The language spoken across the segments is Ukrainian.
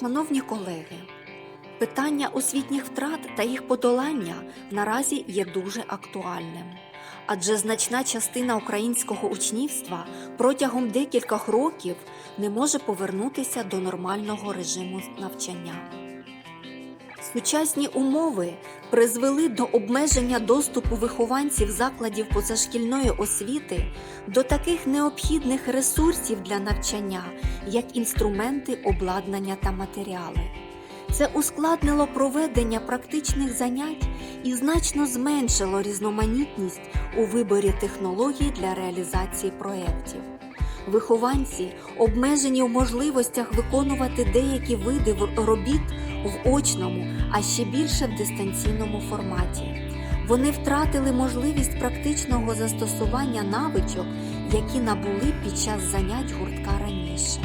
Шановні колеги, питання освітніх втрат та їх подолання наразі є дуже актуальним, адже значна частина українського учнівства протягом декількох років не може повернутися до нормального режиму навчання. Сучасні умови призвели до обмеження доступу вихованців закладів позашкільної освіти до таких необхідних ресурсів для навчання, як інструменти, обладнання та матеріали. Це ускладнило проведення практичних занять і значно зменшило різноманітність у виборі технологій для реалізації проєктів. Вихованці обмежені в можливостях виконувати деякі види робіт в очному, а ще більше в дистанційному форматі. Вони втратили можливість практичного застосування навичок, які набули під час занять гуртка раніше.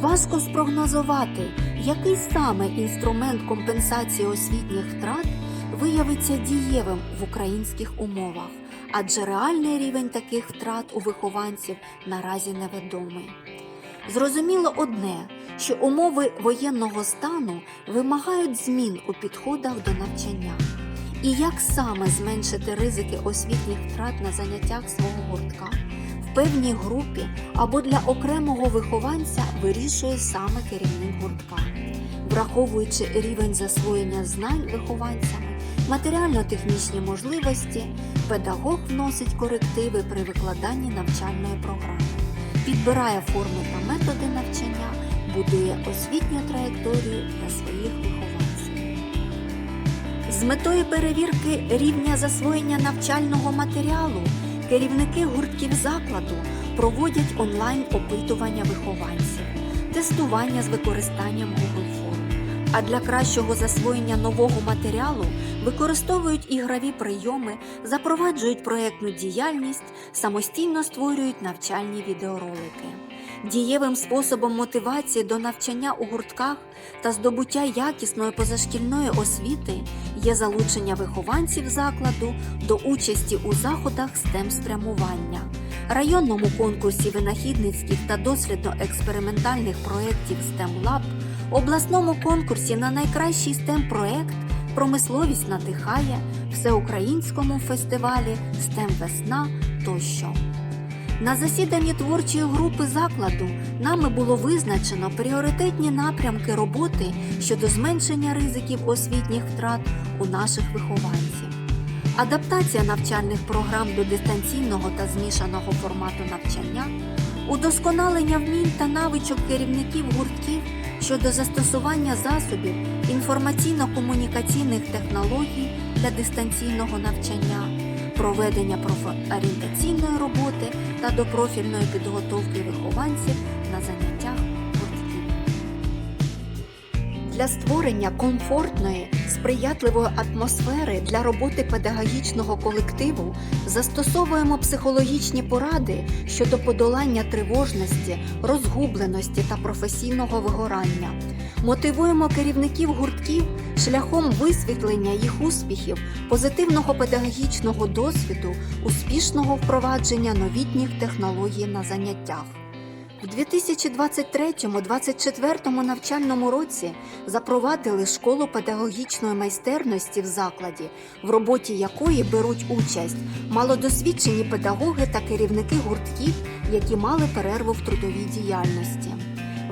Важко спрогнозувати, який саме інструмент компенсації освітніх втрат виявиться дієвим в українських умовах, адже реальний рівень таких втрат у вихованців наразі невідомий. Зрозуміло одне, що умови воєнного стану вимагають змін у підходах до навчання. І як саме зменшити ризики освітніх втрат на заняттях свого гуртка в певній групі або для окремого вихованця вирішує саме керівник гуртка, враховуючи рівень засвоєння знань вихованцями, матеріально-технічні можливості, педагог вносить корективи при викладанні навчальної програми, підбирає форми та методи навчання, будує освітню траєкторію для своїх вихованців. З метою перевірки рівня засвоєння навчального матеріалу керівники гуртків закладу проводять онлайн опитування вихованців, тестування з використанням Google. А для кращого засвоєння нового матеріалу використовують ігрові прийоми, запроваджують проєктну діяльність, самостійно створюють навчальні відеоролики. Дієвим способом мотивації до навчання у гуртках та здобуття якісної позашкільної освіти є залучення вихованців закладу до участі у заходах STEM спрямування, районному конкурсі винахідницьких та дослідно-експериментальних проєктів STEM Lab, обласному конкурсі на найкращий STEM проєкт Промисловість надихає, всеукраїнському фестивалі STEM Весна тощо. На засіданні творчої групи закладу нами було визначено пріоритетні напрямки роботи щодо зменшення ризиків освітніх втрат у наших вихованців. Адаптація навчальних програм до дистанційного та змішаного формату навчання, удосконалення вмінь та навичок керівників гуртків щодо застосування засобів інформаційно-комунікаційних технологій для дистанційного навчання, проведення профорієнтаційної роботи та до профільної підготовки вихованців на заняттях Для створення комфортної, сприятливої атмосфери для роботи педагогічного колективу застосовуємо психологічні поради щодо подолання тривожності, розгубленості та професійного вигорання. Мотивуємо керівників гуртків шляхом висвітлення їх успіхів, позитивного педагогічного досвіду, успішного впровадження новітніх технологій на заняттях. В 2023-2024 навчальному році запровадили школу педагогічної майстерності в закладі, в роботі якої беруть участь малодосвідчені педагоги та керівники гуртків, які мали перерву в трудовій діяльності.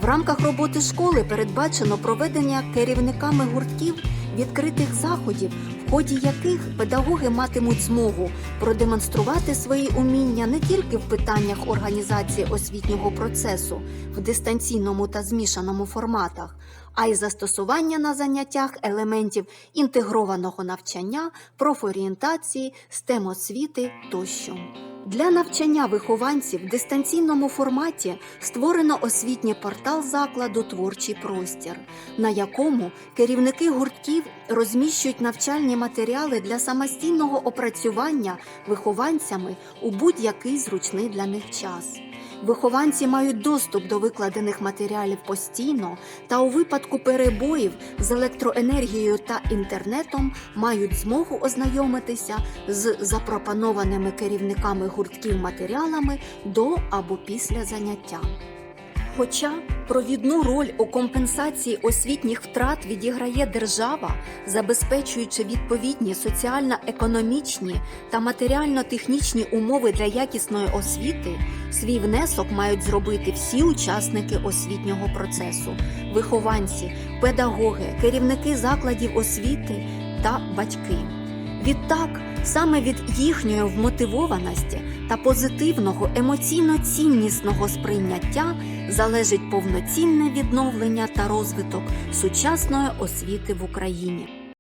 В рамках роботи школи передбачено проведення керівниками гуртків відкритих заходів, ході яких педагоги матимуть змогу продемонструвати свої уміння не тільки в питаннях організації освітнього процесу в дистанційному та змішаному форматах, а й застосування на заняттях елементів інтегрованого навчання, профорієнтації, стем освіти тощо. Для навчання вихованців в дистанційному форматі створено освітній портал закладу Творчий простір, на якому керівники гуртків розміщують навчальні матеріали для самостійного опрацювання вихованцями у будь-який зручний для них час. Вихованці мають доступ до викладених матеріалів постійно та у випадку перебоїв з електроенергією та інтернетом мають змогу ознайомитися з запропонованими керівниками гуртків матеріалами до або після заняття. Хоча Провідну роль у компенсації освітніх втрат відіграє держава, забезпечуючи відповідні соціально-економічні та матеріально-технічні умови для якісної освіти, свій внесок мають зробити всі учасники освітнього процесу, вихованці, педагоги, керівники закладів освіти та батьки. Відтак, саме від їхньої вмотивованості та позитивного емоційно-ціннісного сприйняття залежить повноцінне відновлення та розвиток сучасної освіти в Україні.